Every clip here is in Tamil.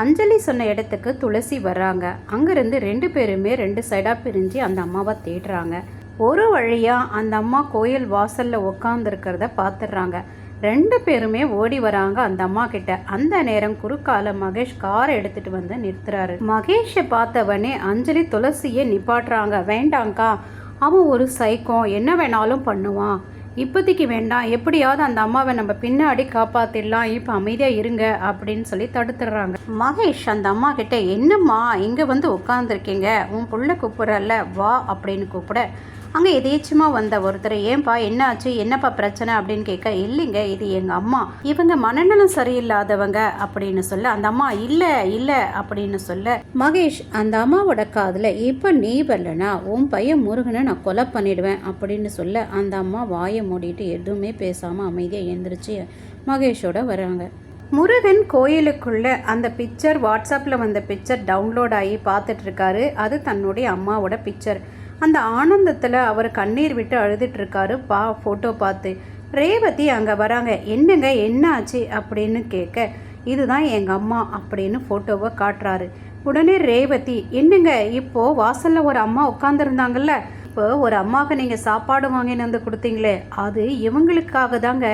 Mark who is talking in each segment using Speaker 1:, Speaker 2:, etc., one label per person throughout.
Speaker 1: அஞ்சலி சொன்ன இடத்துக்கு துளசி வர்றாங்க. அங்கேருந்து ரெண்டு பேருமே ரெண்டு சைடாக பிரிஞ்சு அந்த அம்மாவை தேடுறாங்க. ஒரு வழியாக அந்த அம்மா கோயில் வாசலில் உட்காந்துருக்கிறத பார்த்துடுறாங்க ரெண்டு பேருமே ஓடி வராங்க அந்த அம்மா கிட்ட. அந்த நேரம் குறுக்கால மகேஷ் காரை எடுத்துட்டு வந்து நிறுத்துறாரு. மகேஷை பார்த்தவனே அஞ்சலி துளசியை நிப்பாட்டுறாங்க. வேண்டாங்க்கா அவன் ஒரு சைக்கோ என்ன வேணாலும் பண்ணுவான். இப்போதைக்கு வேண்டாம். எப்படியாவது அந்த அம்மாவை நம்ம பின்னாடி காப்பாத்திடலாம். இப்போ அமைதியாக இருங்க அப்படின்னு சொல்லி தடுத்துடுறாங்க. மகேஷ் அந்த அம்மா கிட்ட என்னம்மா இங்கே வந்து உட்காந்துருக்கீங்க உன் புள்ள கூப்பிட்றல்ல வா அப்படின்னு கூப்பிட அங்கே எதேச்சமாக வந்த ஒருத்தர் ஏன்பா என்னாச்சு? என்னப்பா பிரச்சனை? அப்படின்னு கேட்க இல்லைங்க இது எங்கள் அம்மா. இவங்க மனநலம் சரியில்லாதவங்க அப்படின்னு சொல்ல அந்த அம்மா இல்லை இல்லை அப்படின்னு சொல்ல மகேஷ் அந்த அம்மாவோட காதில் இப்போ நீ வரலனா உன் பையன் முருகனை நான் கொலை பண்ணிடுவேன் அப்படின்னு சொல்ல அந்த அம்மா வாயை மூடிட்டு எதுவுமே பேசாமல் அமைதியாக எழுந்திரிச்சு மகேஷோட வராங்க. முருகன் கோயிலுக்குள்ள அந்த பிக்சர் வாட்ஸ்அப்பில் வந்த பிக்சர் டவுன்லோட் ஆகி பார்த்துட்ருக்காரு அது தன்னுடைய அம்மாவோட பிக்சர் அந்த ஆனந்தத்தில் அவர் கண்ணீர் விட்டு அழுதுட்டு இருக்காரு பா ஃபோட்டோ பார்த்து ரேவதி அங்கே வராங்க. என்னங்க என்ன ஆச்சு அப்படின்னு கேட்க இதுதான் எங்கள் அம்மா அப்படின்னு ஃபோட்டோவை காட்டுறாரு உடனே ரேவதி என்னங்க இப்போது வாசலில் ஒரு அம்மா உட்காந்துருந்தாங்கல்ல இப்போ ஒரு அம்மாவுக்கு நீங்கள் சாப்பாடு வாங்கின்னு வந்து கொடுத்தீங்களே அது இவங்களுக்காக தாங்க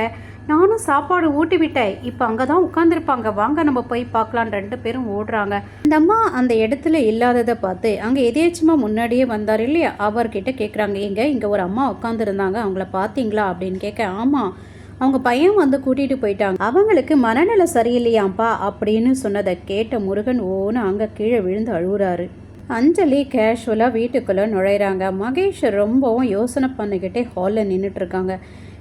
Speaker 1: நானும் சாப்பாடு ஊட்டி விட்டேன் இப்போ அங்கே தான் உட்காந்துருப்பாங்க வாங்க நம்ம போய் பார்க்கலாம் ரெண்டு பேரும் ஓடுறாங்க. இந்த அம்மா அந்த இடத்துல இல்லாததை பார்த்து அங்கே எதேச்சமாக முன்னாடியே வந்தார் இல்லையா? அவர்கிட்ட கேட்குறாங்க இங்கே இங்கே ஒரு அம்மா உட்காந்துருந்தாங்க அவங்கள பார்த்தீங்களா? அப்படின்னு கேட்க ஆமாம் அவங்க பையன் வந்து கூட்டிகிட்டு போயிட்டாங்க. அவங்களுக்கு மனநல சரியில்லையாம்ப்பா அப்படின்னு சொன்னதை கேட்ட முருகன் ஓன்னு அங்கே கீழே விழுந்து அழுகுறாரு. அஞ்சலி கேஷுவலாக வீட்டுக்குள்ளே நுழையிறாங்க. மகேஷ் ரொம்பவும் யோசனை பண்ணிக்கிட்டே ஹாலில் நின்றுட்டுருக்காங்க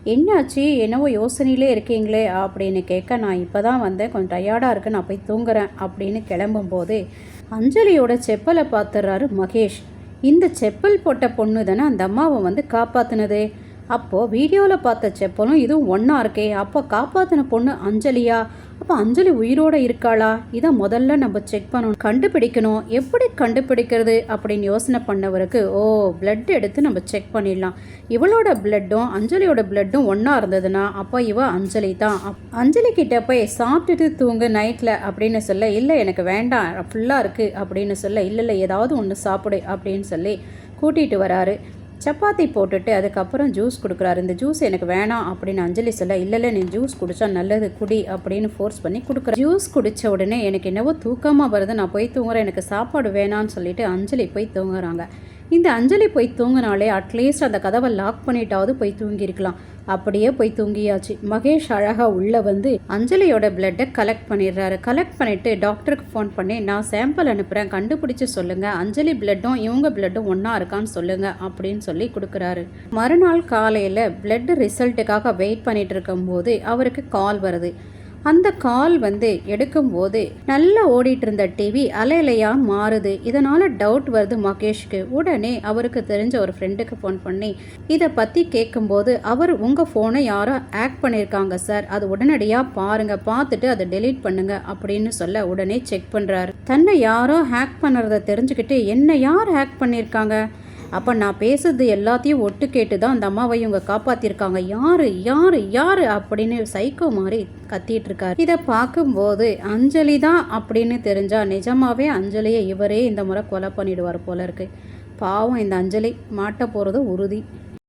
Speaker 1: என்னாச்சு? என்னவோ யோசனையிலே இருக்கீங்களே? அப்படின்னு கேட்க நான் இப்போ தான் வந்தேன். கொஞ்சம் டயர்டாக இருக்கு. நான் போய் தூங்குறேன். அப்படின்னு கிளம்பும்போது அஞ்சலியோட செப்பலை பார்த்துறாரு மகேஷ். இந்த செப்பல் போட்ட பொண்ணு தானே அந்த அம்மாவை வந்து காப்பாற்றினது அப்போது வீடியோவில் பார்த்த செப்பலும் இதுவும் ஒன்றா இருக்கே. அப்போ காப்பாற்றின பொண்ணு அஞ்சலியா? அப்போ அஞ்சலி உயிரோட இருக்காளா? இதை முதல்ல நம்ம செக் பண்ணணும். கண்டுபிடிக்கணும். எப்படி கண்டுபிடிக்கிறது அப்படின்னு யோசனை பண்ணவருக்கு ஓ பிளட் எடுத்து நம்ம செக் பண்ணிடலாம். இவளோட பிளட்டும் அஞ்சலியோட பிளட்டும் ஒன்றா இருந்ததுன்னா அப்போ இவ அஞ்சலி தான். அப்- அஞ்சலி கிட்ட போய் சாப்பிட்டுட்டு தூங்கு நைட்டில் அப்படின்னு சொல்ல இல்லை எனக்கு வேண்டாம். ஃபுல்லாக இருக்குது அப்படின்னு சொல்ல இல்லை இல்லை ஏதாவது ஒன்று சாப்பிடு. அப்படின்னு சொல்லி கூட்டிகிட்டு வராரு. சப்பாத்தி போட்டுட்டு அதுக்கப்புறம் ஜூஸ் கொடுக்குறாரு. இந்த ஜூஸ் எனக்கு வேணாம் அப்படின்னு அஞ்சலி சொல்ல இல்லை இல்லை நீ ஜூஸ் குடிச்சா நல்லது குடி அப்படின்னு ஃபோர்ஸ் பண்ணி கொடுக்குற ஜூஸ் குடித்த உடனே எனக்கு என்னவோ தூக்கமாக வருது. நான் போய் தூங்குறேன். எனக்கு சாப்பாடு வேணான்னு சொல்லிட்டு அஞ்சலி போய் தூங்குறாங்க. இந்த அஞ்சலி போய் தூங்கினாலே அட்லீஸ்ட் அந்த கதவை லாக் பண்ணிட்டாவது போய் தூங்கியிருக்கலாம். அப்படியே போய் தூங்கியாச்சு. மகேஷ் அழகாக உள்ளே வந்து அஞ்சலியோட பிளட்டை கலெக்ட் பண்ணிடுறாரு. கலெக்ட் பண்ணிவிட்டு டாக்டருக்கு ஃபோன் பண்ணி நான் சாம்பிள் அனுப்புகிறேன் கண்டுபிடிச்சி சொல்லுங்கள் அஞ்சலி பிளட்டும் இவங்க பிளட்டும் ஒன்றா இருக்கான்னு சொல்லுங்கள் அப்படின்னு சொல்லி கொடுக்குறாரு. மறுநாள் காலையில் பிளட் ரிசல்ட்டுக்காக வெயிட் பண்ணிட்டு இருக்கும்போது அவருக்கு கால் வருது. அந்த கால் வந்து எடுக்கும்போது நல்லா ஓடிட்டு இருந்த டிவி அலையலையா மாறுது. இதனால டவுட் வருது மகேஷ்க்கு. உடனே அவருக்கு தெரிஞ்ச ஒரு ஃப்ரெண்டுக்கு ஃபோன் பண்ணி இதை பற்றி கேட்கும்போது அவர் உங்கள் ஃபோனை யாரோ ஹேக் பண்ணியிருக்காங்க சார் அது உடனடியாக பாருங்க பார்த்துட்டு அதை டெலீட் பண்ணுங்க அப்படின்னு சொல்ல உடனே செக் பண்ணுறாரு தன்னை யாரோ ஹேக் பண்ணுறத தெரிஞ்சுக்கிட்டு என்ன யார் ஹேக் பண்ணியிருக்காங்க அப்போ நான் பேசுறது எல்லாத்தையும் ஒட்டு கேட்டு தான் அந்த அம்மாவை இவங்க காப்பாற்றிருக்காங்க யாரு யாரு யாரு அப்படின்னு சைக்கோ மாதிரி கத்திட்டு இருக்காரு. இதை பார்க்கும்போது அஞ்சலி தான் அப்படின்னு தெரிஞ்சா நிஜமாவே அஞ்சலியை இவரே இந்த முறை கொலை பண்ணிடுவார் போல இருக்கு. பாவம் இந்த அஞ்சலி மாட்ட போகிறது உறுதி.